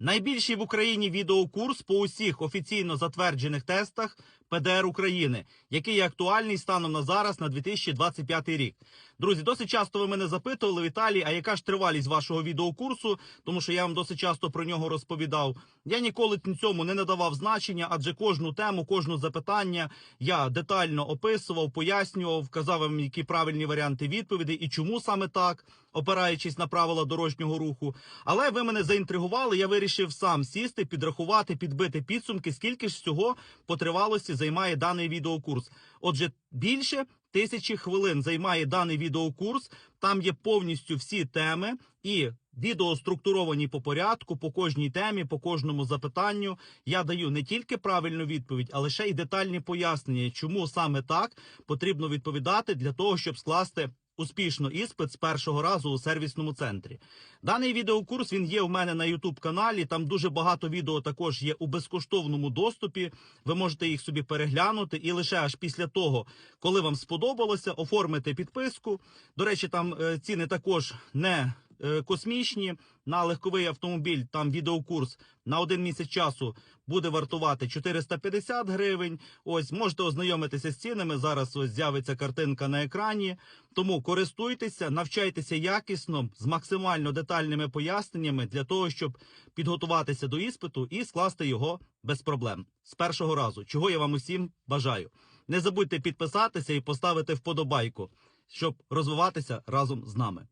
Найбільший в Україні відеокурс по усіх офіційно затверджених тестах ПДР України, який є актуальний станом на зараз на 2025 рік. Друзі, досить часто ви мене запитували, Віталій, а яка ж тривалість вашого відеокурсу? Тому що я вам досить часто про нього розповідав. Я ніколи цьому не надавав значення, адже кожну тему, кожну запитання я детально описував, пояснював, вказав вам, які правильні варіанти відповідей і чому саме так, опираючись на правила дорожнього руху. Але ви мене заінтригували. Я вирішив сам сісти, підрахувати, підбити підсумки, скільки ж всього по тривалості займає даний відеокурс. Отже, більше тисячі хвилин займає даний відеокурс. Там є повністю всі теми і відео структуровані по порядку, по кожній темі, по кожному запитанню. Я даю не тільки правильну відповідь, але ще й детальні пояснення, чому саме так потрібно відповідати для того, щоб скласти. Успішно іспит з першого разу у сервісному центрі. Даний відеокурс він є у мене на youtube каналі. Там дуже багато відео також є у безкоштовному доступі. Ви можете їх собі переглянути, і лише аж після того, коли вам сподобалося, оформити підписку. До речі, там е, ціни також не космічні. На легковий автомобіль там відеокурс на один місяць часу буде вартувати 450 гривень. Ось можете ознайомитися з цінами. Зараз ось з'явиться картинка на екрані. Тому користуйтеся, навчайтеся якісно з максимально детальними поясненнями для того, щоб підготуватися до іспиту і скласти його без проблем з першого разу. Чого я вам усім бажаю. Не забудьте підписатися і поставити вподобайку, щоб розвиватися разом з нами.